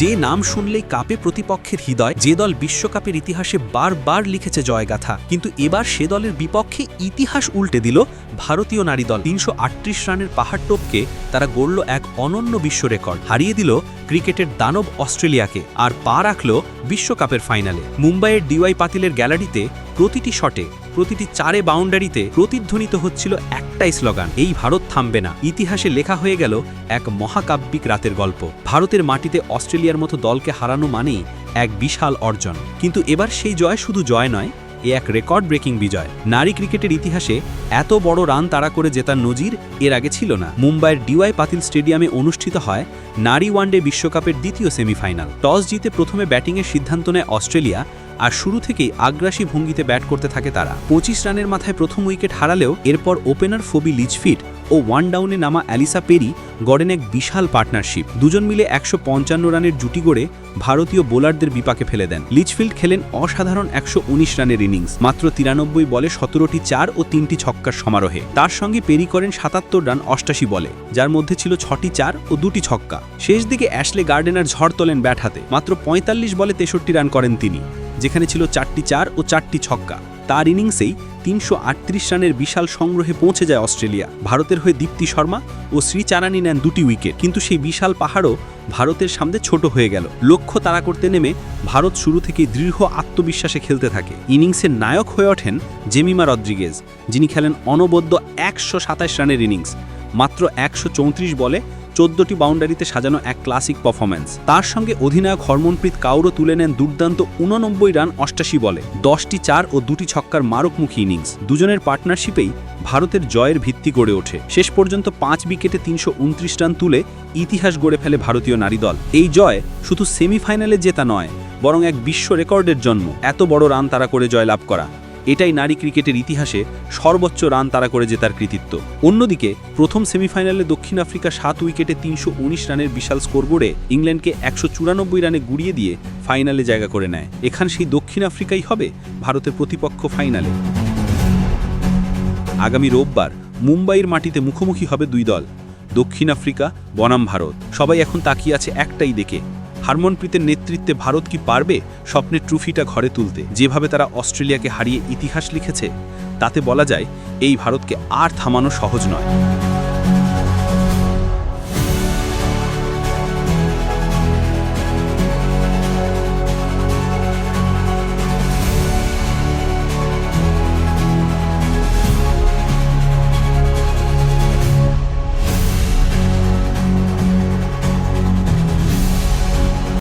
যে নাম শুনলেই কাপে প্রতিপক্ষের হৃদয়, যে দল বিশ্বকাপের ইতিহাসে বারবার লিখেছে জয়গাথা। কিন্তু এবার সে দলের বিপক্ষে ইতিহাস উল্টে দিল ভারতীয় নারী দল। তিনশো আটত্রিশ রানের পাহাড় টোপকে তারা গড়ল এক অনন্য বিশ্ব রেকর্ড। হারিয়ে দিল ক্রিকেটের দানব অস্ট্রেলিয়াকে আর পা রাখল বিশ্বকাপের ফাইনালে। মুম্বাইয়ের ডিওয়াই পাতিলের গ্যালারিতে প্রতিটি শটে প্রতিটি চারে বাউন্ডারিতে প্রতিধ্বনিত হচ্ছিল একটাই স্লোগান, এই ভারত থামবে না। ইতিহাসে লেখা হয়ে গেল এক মহাকাব্যিক রাতের গল্প। ভারতের মাটিতে অস্ট্রেলিয়ার মতো দলকে হারানো মানেই এক বিশাল অর্জন। কিন্তু এবার সেই জয় শুধু জয় নয়, এ এক রেকর্ড ব্রেকিং বিজয়। নারী ক্রিকেটের ইতিহাসে এত বড় রান তাড়া করে জেতার নজির এর আগে ছিল না। মুম্বাইয়ের ডিওয়াই পাতিল স্টেডিয়ামে অনুষ্ঠিত হয় নারী ওয়ানডে বিশ্বকাপের দ্বিতীয় সেমিফাইনাল। টস জিতে প্রথমে ব্যাটিংয়ের সিদ্ধান্ত নেয় অস্ট্রেলিয়া আর শুরু থেকেই আগ্রাসী ভঙ্গিতে ব্যাট করতে থাকে তারা। পঁচিশ রানের মাথায় প্রথম উইকেট হারালেও এরপর ওপেনার ফবি লিচফিট ও ওয়ান ডাউনে নামা অ্যালিসা পেরি গড়েন এক বিশাল পার্টনারশিপ। দুজন মিলে একশো পঞ্চান্ন রানের জুটি গড়ে ভারতীয় বোলারদের বিপাকে ফেলে দেন। লিচফিল্ড খেলেন অসাধারণ একশো উনিশ রানের ইনিংস, মাত্র তিরানব্বই বলে সতেরোটি চার ও তিনটি ছক্কার সমারোহে। তার সঙ্গে পেরি করেন সাতাত্তর রান অষ্টাশি বলে, যার মধ্যে ছিল ছটি চার ও দুটি ছক্কা। শেষ দিকে অ্যাশলে গার্ডেনার ঝড় তোলেন ব্যাট হাতে, মাত্র পঁয়তাল্লিশ বলে তেষট্টি রান করেন তিনি। যেখানে ছিল চারটি চার ও চারটি ছক্কা। তার ইনিংসেই তিনশো আটত্রিশ রানের বিশাল সংগ্রহে পৌঁছে যায় অস্ট্রেলিয়া। ভারতের হয়ে দীপ্তি শর্মা ও শ্রীচারানি নেন দুটি উইকেট। কিন্তু সেই বিশাল পাহাড়ও ভারতের সামনে ছোট হয়ে গেল। লক্ষ্য তাড়া করতে নেমে ভারত শুরু থেকেই দৃঢ় আত্মবিশ্বাসে খেলতে থাকে। ইনিংসের নায়ক হয়ে ওঠেন জেমিমা রদ্রিগেজ। যিনি খেলেন অনবদ্য একশো সাতাশ রানের ইনিংস। মাত্র একশো চৌত্রিশ বলে চোদ্দটি বাউন্ডারিতে সাজানো এক ক্লাসিক পারফরম্যান্স। তার সঙ্গে অধিনায়ক হরমনপ্রীত কাউরও তুলে নেন দুর্দান্ত উননব্বই রান অষ্টাশি বলে, দশটি চার ও দুটি ছক্কার মারকমুখী ইনিংস। দুজনের পার্টনারশিপেই ভারতের জয়ের ভিত্তি গড়ে ওঠে। শেষ পর্যন্ত পাঁচ উইকেটে তিনশো উনত্রিশ রান তুলে ইতিহাস গড়ে ফেলে ভারতীয় নারী দল এই জয় শুধু সেমিফাইনালে জেতা নয়, বরং এক বিশ্ব রেকর্ডের জন্ম। এত বড় রান তারা করে জয়লাভ করা। এটাই নারী ক্রিকেটের ইতিহাসে সর্বোচ্চ রান তারা করে জেতার কৃতিত্ব। অন্যদিকে, প্রথম সেমিফাইনালে দক্ষিণ আফ্রিকা সাত উইকেটে তিনশো উনিশ রানের বিশাল স্কোর গড়ে ইংল্যান্ডকে একশো চুরানব্বই রানে গুড়িয়ে দিয়ে ফাইনালে জায়গা করে নেয়। এখান সেই দক্ষিণ আফ্রিকাই হবে ভারতের প্রতিপক্ষ ফাইনালে। আগামী রোববার মুম্বাইয়ের মাটিতে মুখোমুখি হবে দুই দল, দক্ষিণ আফ্রিকা, বনাম ভারত। সবাই এখন তাকিয়ে আছে একটাই দেখে হারমনপ্রীতের নেতৃত্বে ভারত কি পারবে স্বপ্নের ট্রফিটা ঘরে তুলতে? যেভাবে তারা অস্ট্রেলিয়াকে হারিয়ে ইতিহাস লিখেছে, তাতে বলা যায় এই ভারতকে আর থামানো সহজ নয়।